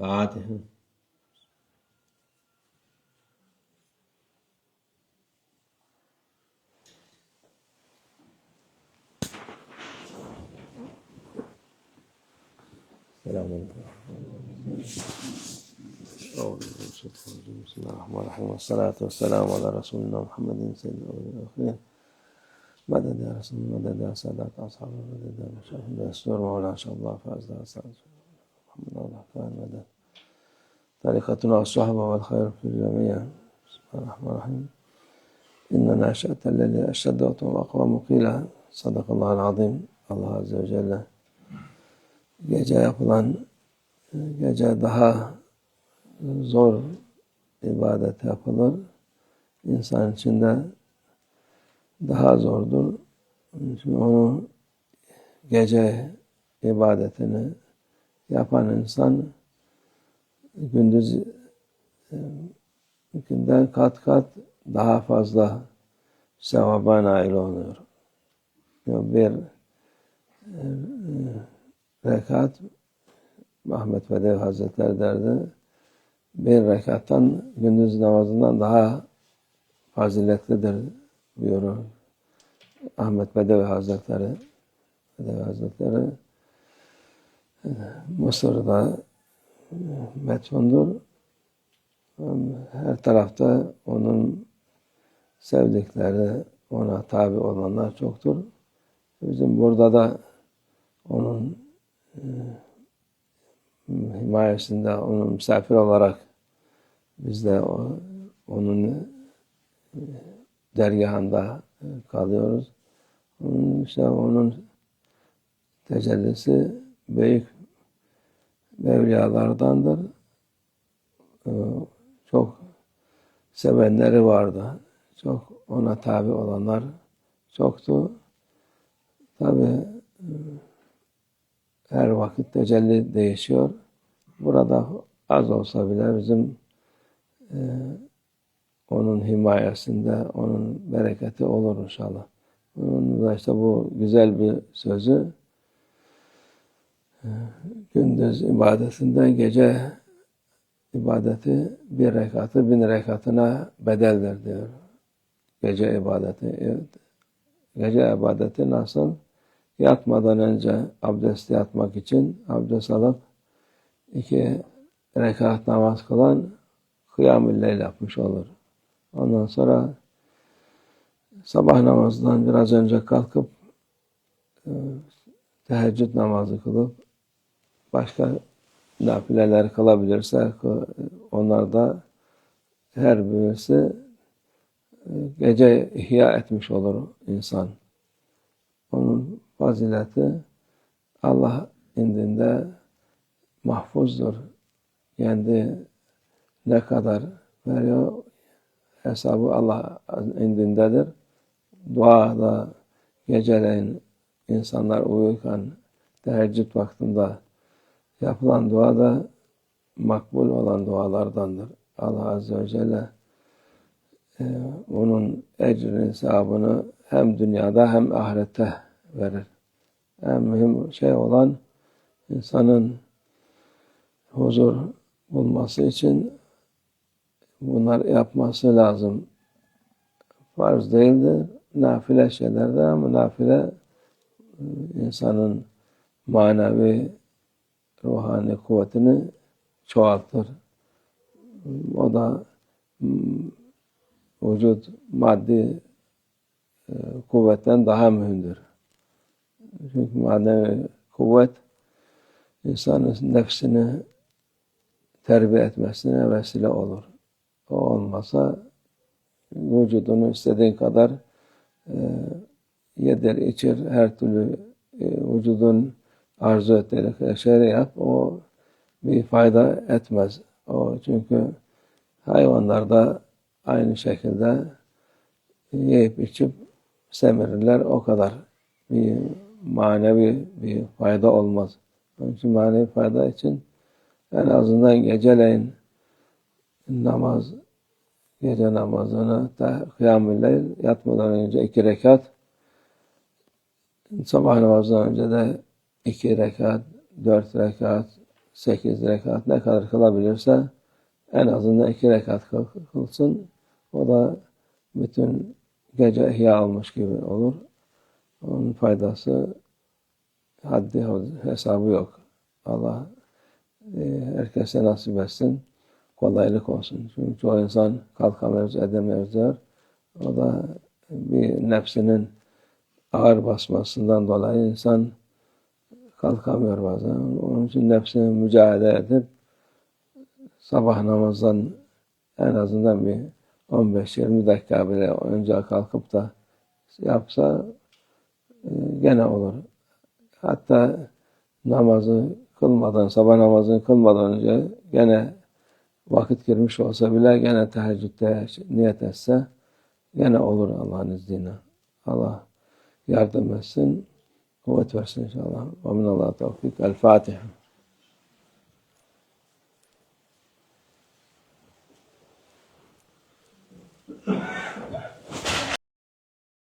Fatiha. Selamünaleyküm. بسم الله الرحمن الرحيم والصلاة والسلام على رسولنا محمد سيد الأولين والآخرين مدد يا رسول مدد يا سادات أصحاب المدد يا مشايخ دستور مولانا شاء الله فاز أستاذ Allah vermeden. Tarikatun as-sahaba vel hayr fil cemiyya. Bismillahirrahmanirrahim. İnne nâşe'tellezî eşşeddetu ve akvamu kîle. Sadakallahul azim. Allah Azze ve Celle. Gece yapılan, gece daha zor ibadet yapılır. İnsan için de daha zordur. Şimdi onu gece ibadetini yapan insan gündüz günden kat kat daha fazla sevaba nail oluyor. Bir rekat Ahmet Vedev Hazretleri derdi bir rekattan gündüz namazından daha faziletlidir buyurur. Ahmet Bedevi Hazretleri Bedevi Hazretleri Mısır'da metfundur. Her tarafta onun sevdikleri, ona tabi olanlar çoktur. Bizim burada da onun himayesinde onun misafir olarak biz de onun dergahında kalıyoruz. Onun, işte onun tecellisi büyük mevliyalardandır. Çok sevenleri vardı. Çok ona tabi olanlar çoktu. Tabi her vakit tecelli değişiyor. Burada az olsa bile bizim e, onun himayesinde, onun bereketi olur inşallah. Onun da işte bu güzel bir sözü e, gündüz ibadetinden gece ibadeti bir rekatı bin rekatına bedeldir diyor. Gece ibadeti. Evet. Gece ibadeti nasıl? Yatmadan önce abdest yatmak için abdest alıp iki rekat namaz kılan kıyam-ı leyl yapmış olur. Ondan sonra sabah namazından biraz önce kalkıp e, teheccüd namazı kılıp başka nafileler kılabilirse onlar da her birisi e, gece ihya etmiş olur insan. Onun fazileti Allah indinde mahfuzdur. Kendi ne kadar veriyor hesabı Allah indindedir. Duada geceleyin insanlar uyurken teheccüd vaktinde yapılan dua da makbul olan dualardandır. Allah Azze ve Celle e, onun ecrini, sevabını hem dünyada hem ahirette verir. En mühim şey olan insanın huzur bulması için bunlar yapması lazım. Farz değildir. Nafile şeylerdir ama nafile insanın manevi ruhani kuvvetini çoğaltır. O da vücut maddi e, kuvvetten daha mühimdir. Çünkü manevi kuvvet insanın nefsini terbiye etmesine vesile olur. O olmasa vücudunu istediğin kadar e, yedir, içir, her türlü e, vücudun arzu ettiği şeyleri yap. O bir fayda etmez. O çünkü hayvanlarda aynı şekilde yiyip içip semirirler. O kadar bir manevi bir fayda olmaz. Onun için manevi fayda için en azından geceleyin namaz, gece namazını da kıyam-ı yatmadan önce iki rekat, sabah namazından önce de iki rekat, dört rekat, sekiz rekat ne kadar kılabilirse en azından iki rekat kıl- kılsın. O da bütün gece ihya olmuş gibi olur. Onun faydası haddi hesabı yok. Allah e, herkese nasip etsin. Kolaylık olsun. Çünkü çoğu insan kalkamıyoruz, edemiyoruz diyor. O da bir nefsinin ağır basmasından dolayı insan kalkamıyor bazen. Onun için nefsini mücadele edip sabah namazdan en azından bir 15-20 dakika bile önce kalkıp da yapsa e, gene olur. Hatta namazı kılmadan, sabah namazını kılmadan önce gene vakit girmiş olsa bile gene teheccüde niyet etse gene olur Allah'ın izniyle. Allah yardım etsin, وتحسن إن شاء الله. ومن الله توفيق الفاتحة.